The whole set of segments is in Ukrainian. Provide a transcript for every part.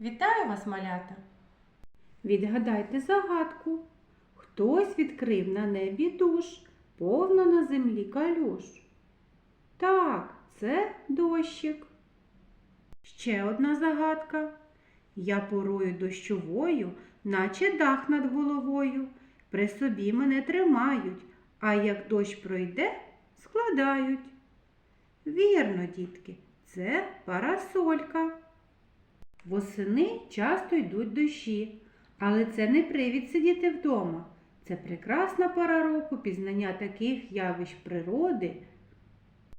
Вітаю вас, малята! Відгадайте загадку. Хтось відкрив на небі душ, повно на землі калюш. Так, це дощик. Ще одна загадка. Я порою дощовою, наче дах над головою. При собі мене тримають, а як дощ пройде, складають. Вірно, дітки, це парасолька. Восени часто йдуть дощі, але це не привід сидіти вдома. Це прекрасна пора року пізнання таких явищ природи.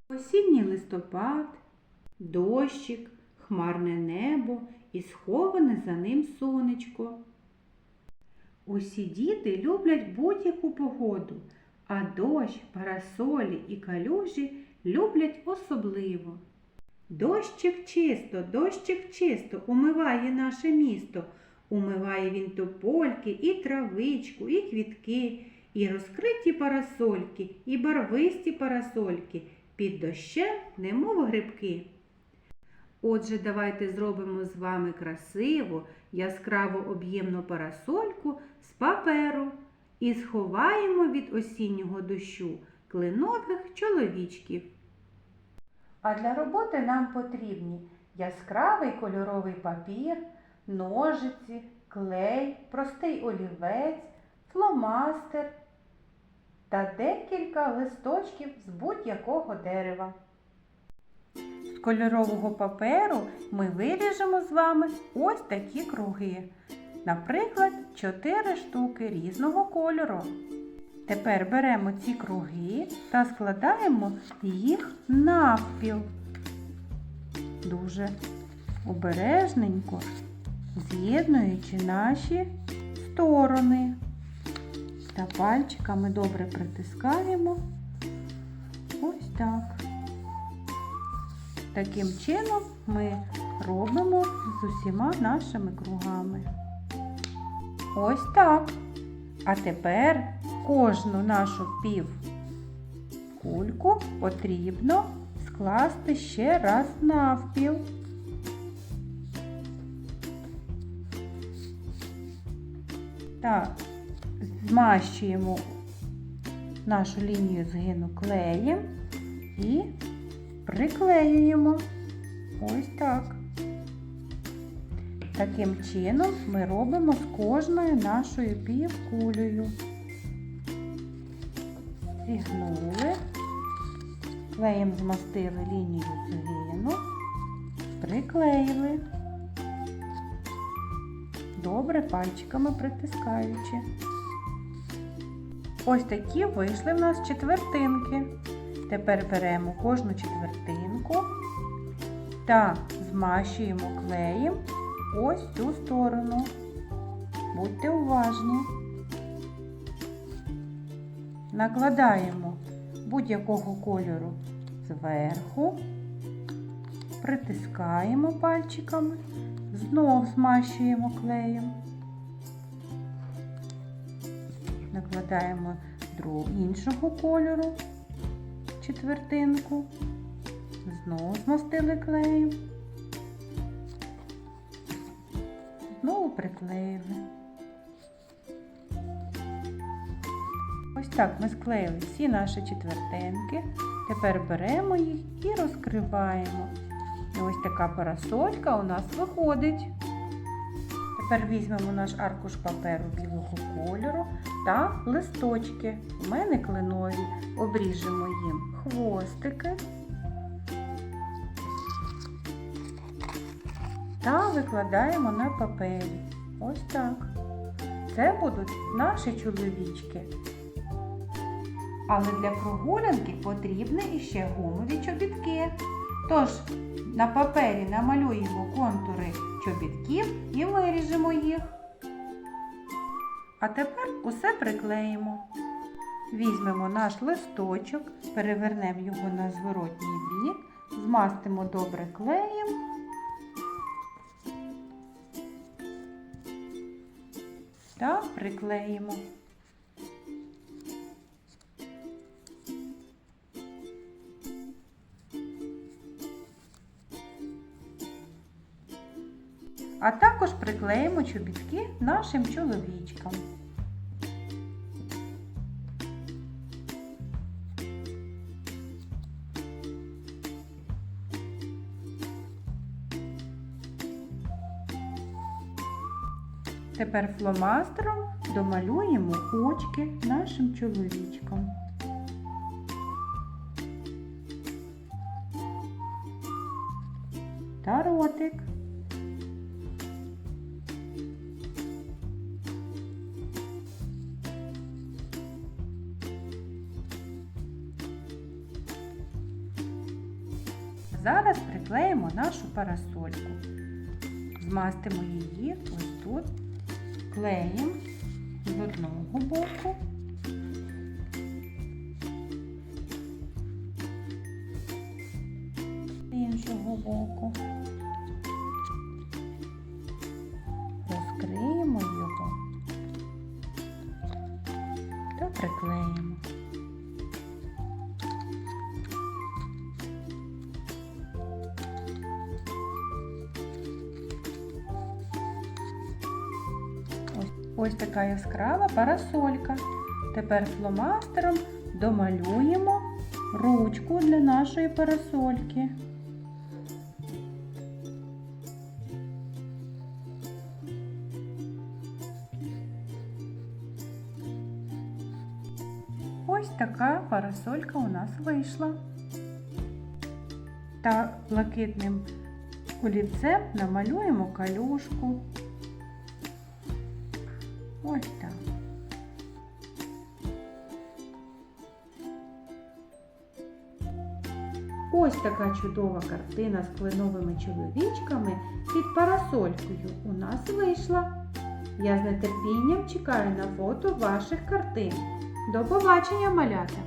Осінній листопад, дощик, хмарне небо і сховане за ним сонечко. Усі діти люблять будь-яку погоду, а дощ, парасолі і калюжі люблять особливо. Дощик чисто, дощик чисто умиває наше місто. Умиває він топольки, і травичку, і квітки, і розкриті парасольки, і барвисті парасольки, під дощем, немов грибки. Отже, давайте зробимо з вами красиву, яскраво об'ємну парасольку з паперу і сховаємо від осіннього дощу клинових чоловічків. А для роботи нам потрібні яскравий кольоровий папір, ножиці, клей, простий олівець, фломастер та декілька листочків з будь-якого дерева. З кольорового паперу ми виріжемо з вами ось такі круги. Наприклад, 4 штуки різного кольору. Тепер беремо ці круги та складаємо їх навпіл. Дуже обережненько, з'єднуючи наші сторони. Та пальчиками добре притискаємо. Ось так. Таким чином ми робимо з усіма нашими кругами. Ось так. А тепер кожну нашу півкульку потрібно скласти ще раз навпіл. Так, змащуємо нашу лінію згину клеєм і приклеюємо. Ось так. Таким чином ми робимо з кожною нашою півкулею. Зігнули, клеєм змастили лінію згину, приклеїли, добре пальчиками притискаючи. Ось такі вийшли в нас четвертинки. Тепер беремо кожну четвертинку та змащуємо клеєм ось цю сторону. Будьте уважні. Накладаємо будь-якого кольору зверху, притискаємо пальчиками, знов змащуємо клеєм. Накладаємо іншого кольору четвертинку, знову змастили клеєм. Знову приклеїли. Ось так ми склеїли всі наші четвертинки. Тепер беремо їх і розкриваємо. І ось така парасолька у нас виходить. Тепер візьмемо наш аркуш паперу білого кольору та листочки. У мене кленові. Обріжемо їм хвостики. та викладаємо на папері. Ось так. Це будуть наші чоловічки. Але для прогулянки потрібні іще гумові чобітки. Тож на папері намалюємо контури чобітків і виріжемо їх. А тепер усе приклеїмо. Візьмемо наш листочок, перевернемо його на зворотній бік, змастимо добре клеєм. та приклеїмо. А також приклеїмо чобітки нашим чоловічкам. Тепер фломастером домалюємо очки нашим чоловічкам. Та ротик. Зараз приклеїмо нашу парасольку. Змастимо її ось тут клеєм з одного боку. Ось, така яскрава парасолька. Тепер фломастером домалюємо ручку для нашої парасольки. Ось така парасолька у нас вийшла. Та блакитним олівцем намалюємо калюшку. Ось так. Ось така чудова картина з кленовими чоловічками під парасолькою у нас вийшла. Я з нетерпінням чекаю на фото ваших картин. До побачення, малята!